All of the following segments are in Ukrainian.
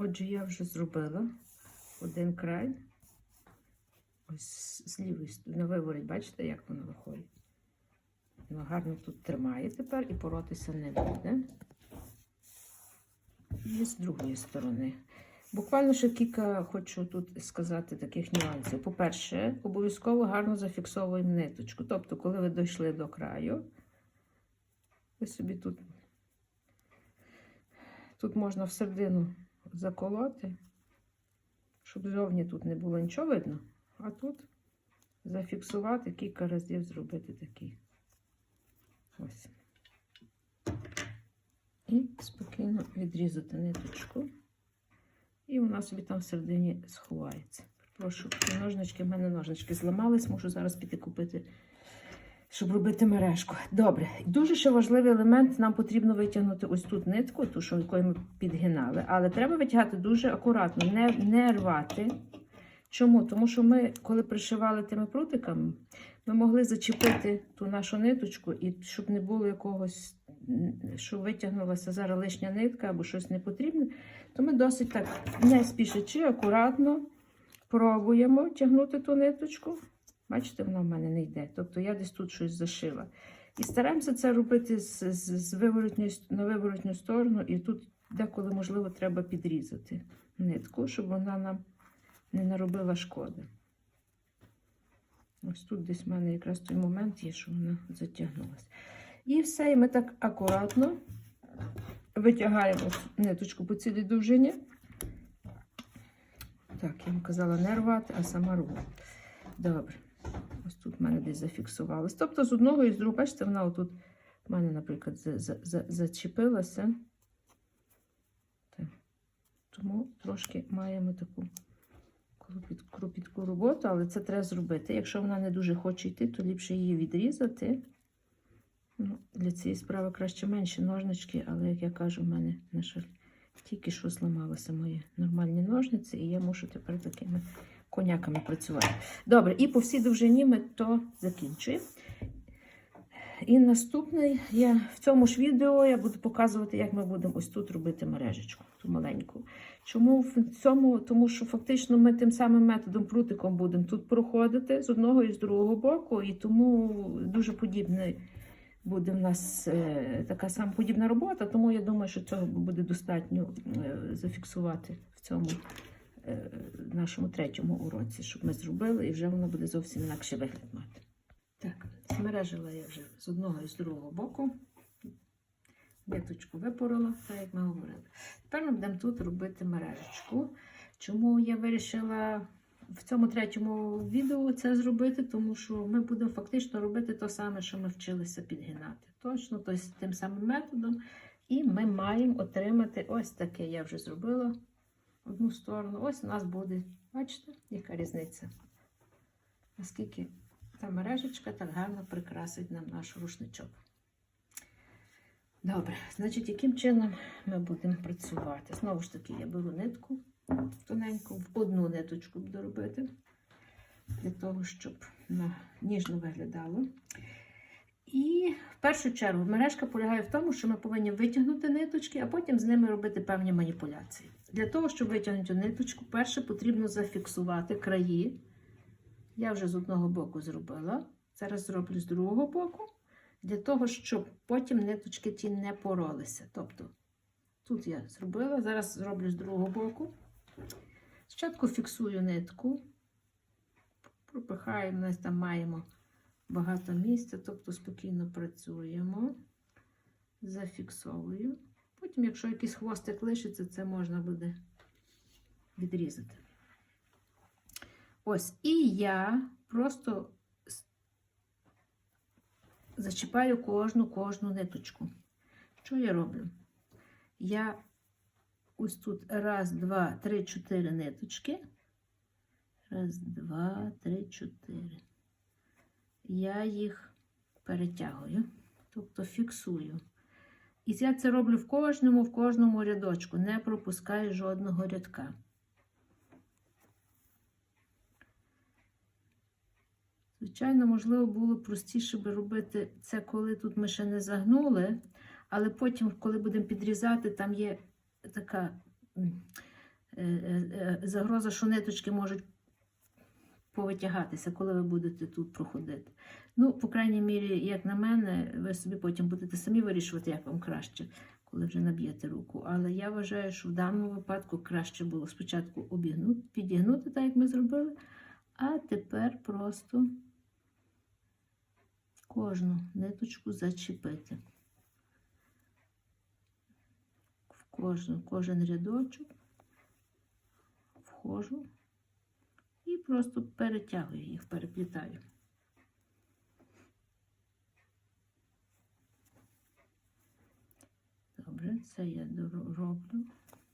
Отже, я вже зробила один край. Ось з лівої сторони виворіть, бачите, як воно виходить. Воно гарно тут тримає тепер і боротися не буде. І з другої сторони. Буквально ще кілька хочу тут сказати таких нюансів. По-перше, обов'язково гарно зафіксовуємо ниточку. Тобто, коли ви дійшли до краю, ви собі тут, тут можна всередину заколоти, щоб зовні тут не було нічого видно, а тут зафіксувати, кілька разів зробити такий. Ось. І спокійно відрізати ниточку. І вона собі там всередині сховається. Прошу, ножнички, в мене ножнички зламались, можу зараз піти купити, щоб робити мережку. Добре, дуже ще важливий елемент, нам потрібно витягнути ось тут нитку, ту, що якою ми підгинали. Але треба витягати дуже акуратно, не, не рвати. Чому? Тому що ми, коли пришивали тими прутиками, ми могли зачепити ту нашу ниточку, і щоб не було якогось, м, що витягнулася зараз лишня нитка або щось непотрібне, то ми досить так не спішачи, акуратно пробуємо тягнути ту ниточку. Бачите, вона в мене не йде. Тобто я десь тут щось зашила. І стараємося це робити з, з, з виворотньої, на виворотню сторону, і тут деколи, можливо, треба підрізати нитку, щоб вона нам не наробила шкоди. Ось тут десь в мене якраз той момент є, що вона затягнулася. І все, і ми так акуратно витягаємо ниточку по цілій довжині. Так, я вам казала не рвати, а сама рву. Добре. В мене десь зафіксувалось. Тобто з одного і з другого, бачите, вона отут в мене, наприклад, за, за, за, зачепилася. Тому трошки маємо таку кропіт- кропітку роботу, але це треба зробити. Якщо вона не дуже хоче йти, то ліпше її відрізати. Ну, для цієї справи краще менші ножнички, але, як я кажу, в мене, на жаль, тільки що зламалися мої нормальні ножниці, і я мушу тепер такими коняками працювати. Добре, і по всій довжині ми то закінчуємо. І наступний я в цьому ж відео я буду показувати, як ми будемо ось тут робити мережечку, ту маленьку. Чому в цьому? Тому що фактично ми тим самим методом прутиком будемо тут проходити з одного і з другого боку, і тому дуже подібний буде в нас е, така сама подібна робота, тому я думаю, що цього буде достатньо е, зафіксувати в цьому нашому третьому уроці, щоб ми зробили, і вже воно буде зовсім інакше вигляд мати. Так, змережила я вже з одного і з другого боку. Ниточку випорола, так як ми говорили. Тепер ми будемо тут робити мережечку. Чому я вирішила в цьому третьому відео це зробити? Тому що ми будемо фактично робити те саме, що ми вчилися підгинати. Точно, тобто тим самим методом. І ми маємо отримати ось таке. Я вже зробила одну сторону. Ось у нас буде, бачите, яка різниця? Наскільки та мережечка так гарно прикрасить нам наш рушничок. Добре, значить, яким чином ми будемо працювати? Знову ж таки, я беру нитку тоненьку, в одну ниточку буду робити, для того, щоб ніжно виглядало. І в першу чергу мережка полягає в тому, що ми повинні витягнути ниточки, а потім з ними робити певні маніпуляції. Для того, щоб витягнути ниточку, перше потрібно зафіксувати краї. Я вже з одного боку зробила. Зараз зроблю з другого боку, для того, щоб потім ниточки ті не поролися. Тобто, тут я зробила, зараз зроблю з другого боку. Спочатку фіксую нитку, пропихаємо, ми там маємо багато місця, тобто спокійно працюємо, зафіксовую. Потім, якщо якийсь хвостик лишиться, це можна буде відрізати. Ось, і я просто зачіпаю кожну кожну ниточку. Що я роблю? Я ось тут раз, два, три, чотири ниточки. Раз, два, три, чотири. Я їх перетягую, тобто фіксую. І я це роблю в кожному, в кожному рядочку, не пропускаю жодного рядка. Звичайно, можливо, було простіше би робити це, коли тут ми ще не загнули, але потім, коли будемо підрізати, там є така м, е, е, загроза, що ниточки можуть повитягатися, коли ви будете тут проходити. Ну, по крайній мірі, як на мене, ви собі потім будете самі вирішувати, як вам краще, коли вже наб'єте руку. Але я вважаю, що в даному випадку краще було спочатку обігнути, підігнути, так як ми зробили, а тепер просто кожну ниточку зачепити. В кожен, кожен рядочок вхожу і просто перетягую їх, переплітаю. Добре, це я дороблю.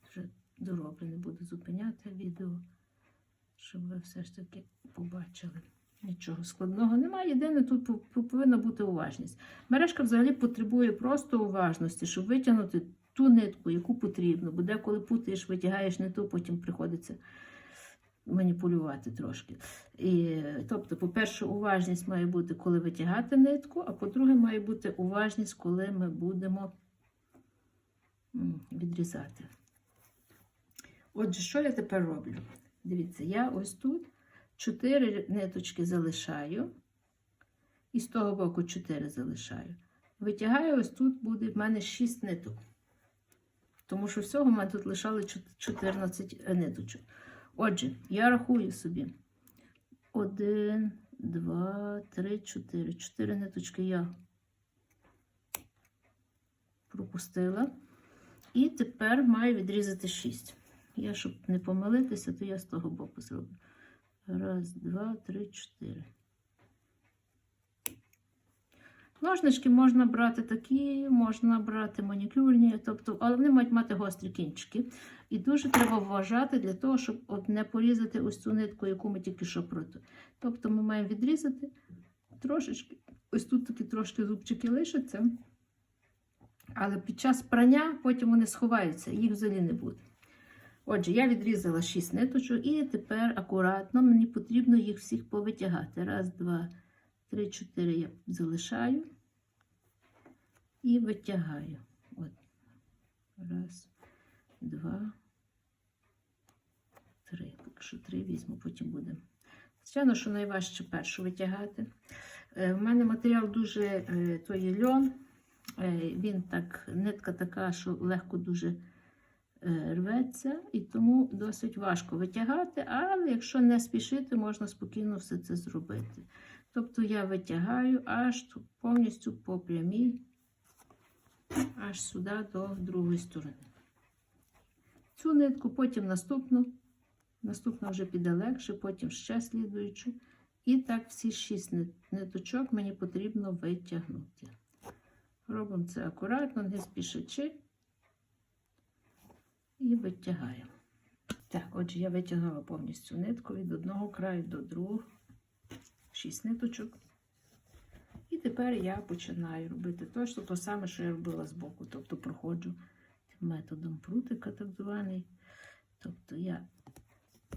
Вже дороблю, не буду зупиняти відео, щоб ви все ж таки побачили. Нічого складного немає. Єдине, тут пов- пов- повинна бути уважність. Мережка взагалі потребує просто уважності, щоб витягнути ту нитку, яку потрібно. Бо деколи путаєш, витягаєш не ту, потім приходиться маніпулювати трошки. І, тобто, по-перше, уважність має бути, коли витягати нитку, а по-друге, має бути уважність, коли ми будемо відрізати. Отже, що я тепер роблю? Дивіться, я ось тут 4 ниточки залишаю, і з того боку 4 залишаю. Витягаю, ось тут буде в мене 6 ниток. Тому що всього в мене тут лишали 14 ниточок. Отже, я рахую собі. 1, 2, 3, 4. 4 ниточки я пропустила. І тепер маю відрізати шість. Я, щоб не помилитися, то я з того боку зроблю. Раз, два, три, чотири. Ножнички можна брати такі, можна брати манікюрні, тобто, але вони мають мати гострі кінчики. І дуже треба вважати для того, щоб от не порізати ось цю нитку, яку ми тільки що проти. Тобто ми маємо відрізати трошечки. Ось тут такі трошки зубчики лишаться. Але під час прання потім вони сховаються, їх взагалі не буде. Отже, я відрізала 6 ниточок і тепер акуратно мені потрібно їх всіх повитягати. Раз, два, три, чотири я залишаю і витягаю. От. Раз, два, три. Поки що три візьму, потім будемо. Звичайно, що найважче першу витягати. Е, В мене матеріал дуже е, то є льон. Е, Він так, нитка така, що легко дуже е, рветься, і тому досить важко витягати, але якщо не спішити, можна спокійно все це зробити. Тобто я витягаю аж повністю по прямій, аж сюди до другої сторони. Цю нитку, потім наступну, наступна вже піде легше, потім ще слідуючу. І так всі шість ниточок мені потрібно витягнути. Робимо це акуратно, не спішачи. І витягаємо. Так, отже, я витягнула повністю нитку від одного краю до другого. Шість ниточок. І тепер я починаю робити точно те саме, що я робила збоку. Тобто проходжу методом прутика, так званий. Тобто я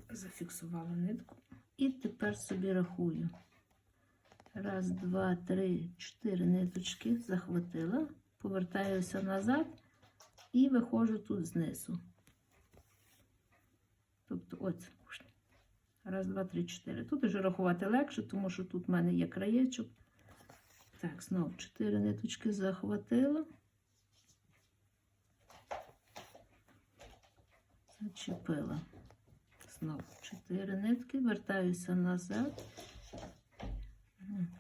зафіксувала нитку. І тепер собі рахую. Раз, два, три, чотири ниточки захватила, повертаюся назад і виходжу тут знизу. Тобто, ось. Раз, два, три, чотири. Тут вже рахувати легше, тому що тут в мене є краєчок. Так, знову чотири ниточки захватила. Зачепила. Знову чотири нитки, вертаюся назад.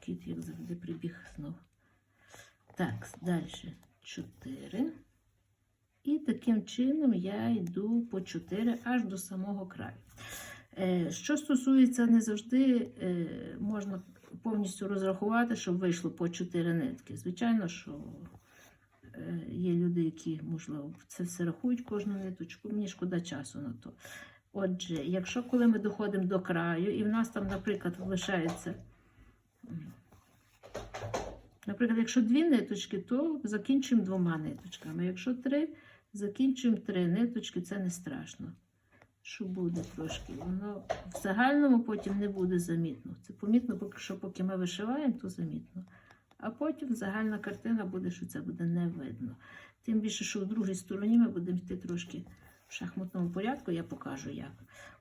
Кіт, як завжди, прибіг знову. Так, далі 4. І таким чином я йду по 4 аж до самого краю. Е, Що стосується, не завжди е, можна повністю розрахувати, щоб вийшло по 4 нитки. Звичайно, що е, є люди, які, можливо, це все рахують кожну ниточку. Мені шкода часу на то. Отже, якщо коли ми доходимо до краю, і в нас там, наприклад, лишається. Наприклад, якщо дві ниточки, то закінчуємо двома ниточками. Якщо три, закінчуємо три ниточки, це не страшно. Що буде трошки. Воно в загальному потім не буде замітно. Це помітно, що, поки ми вишиваємо, то замітно. А потім загальна картина буде, що це буде не видно. Тим більше, що в другій стороні ми будемо йти трошки в шахматному порядку я покажу як.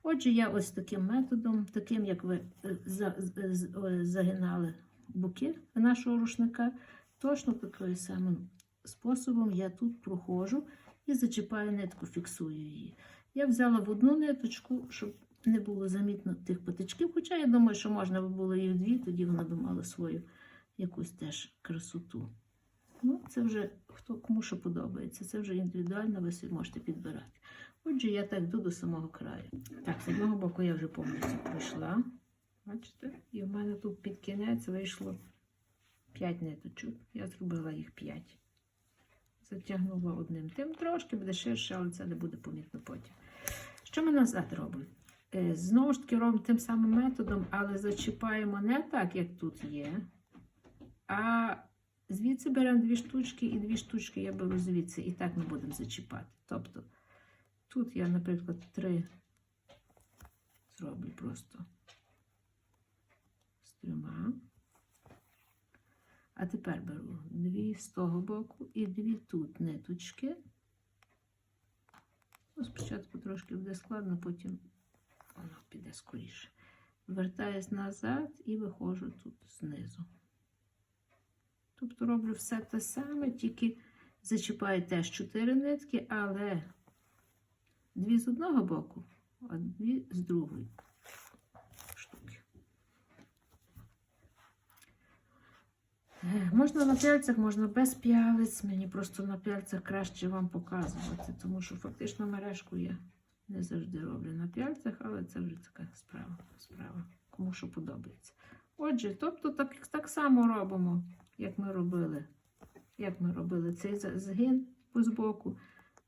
Отже, я ось таким методом, таким як ви е, з- е, загинали боки нашого рушника, точно таким самим способом я тут проходжу і зачіпаю нитку, фіксую її. Я взяла в одну ниточку, щоб не було замітно тих патичків, хоча я думаю, що можна було їх дві, тоді вона би мала свою якусь теж красоту. Ну, це вже хто кому що подобається. Це вже індивідуально, ви собі можете підбирати. Отже, я так йду до самого краю. Так, з одного боку я вже повністю пройшла. Бачите? І в мене тут під кінець вийшло 5 ниточок. Я зробила їх 5. Затягнула одним. Тим трошки буде ширше, але це не буде помітно потім. Що ми назад робимо? Е, Знову ж таки робимо тим самим методом, але зачіпаємо не так, як тут є. А звідси беремо дві штучки і дві штучки я беру звідси. І так ми будемо зачіпати. Тобто тут я, наприклад, три зроблю просто з трьома. А тепер беру дві з того боку і дві тут ниточки. Ну, спочатку трошки буде складно, потім воно піде скоріше. Вертаюсь назад і виходжу тут знизу. Тобто роблю все те саме, тільки зачіпаю теж чотири нитки, але дві з одного боку, а дві з другої штуки. Е, Можна на пяльцях, можна без пялець. Мені просто на пяльцях краще вам показувати, тому що фактично мережку я не завжди роблю на пяльцях, але це вже така справа. справа. Кому що подобається. Отже, тобто так, так само робимо, як ми робили. Як ми робили цей згин по збоку.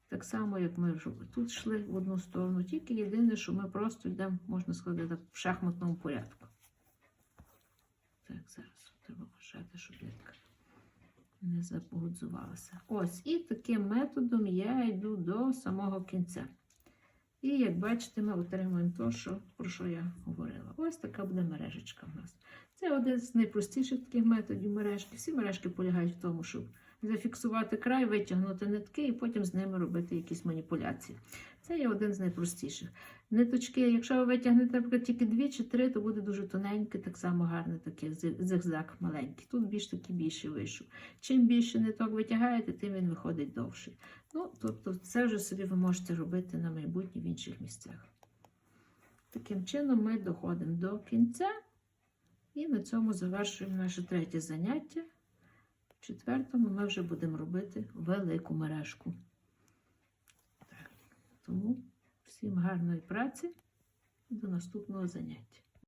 Так само, як ми тут йшли в одну сторону. Тільки єдине, що ми просто йдемо, можна сказати, так, в шахматному порядку. Так, зараз треба вважати, щоб я не запогодзувалася. Ось, і таким методом я йду до самого кінця. І як бачите, ми отримуємо те, що, про що я говорила. Ось така буде мережечка в нас. Це один з найпростіших таких методів мережки. Всі мережки полягають в тому, щоб зафіксувати край, витягнути нитки і потім з ними робити якісь маніпуляції. Це є один з найпростіших. Ниточки, якщо ви витягнете, наприклад, тільки дві чи три, то буде дуже тоненький, так само гарний такий зигзаг маленький. Тут більш такий більший вийшов. Чим більше ниток витягаєте, тим він виходить довший. Ну, тобто, це вже собі ви можете робити на майбутнє в інших місцях. Таким чином ми доходимо до кінця і на цьому завершуємо наше третє заняття. В четвертому ми вже будемо робити велику мережку. Тому всім гарної праці і до наступного заняття.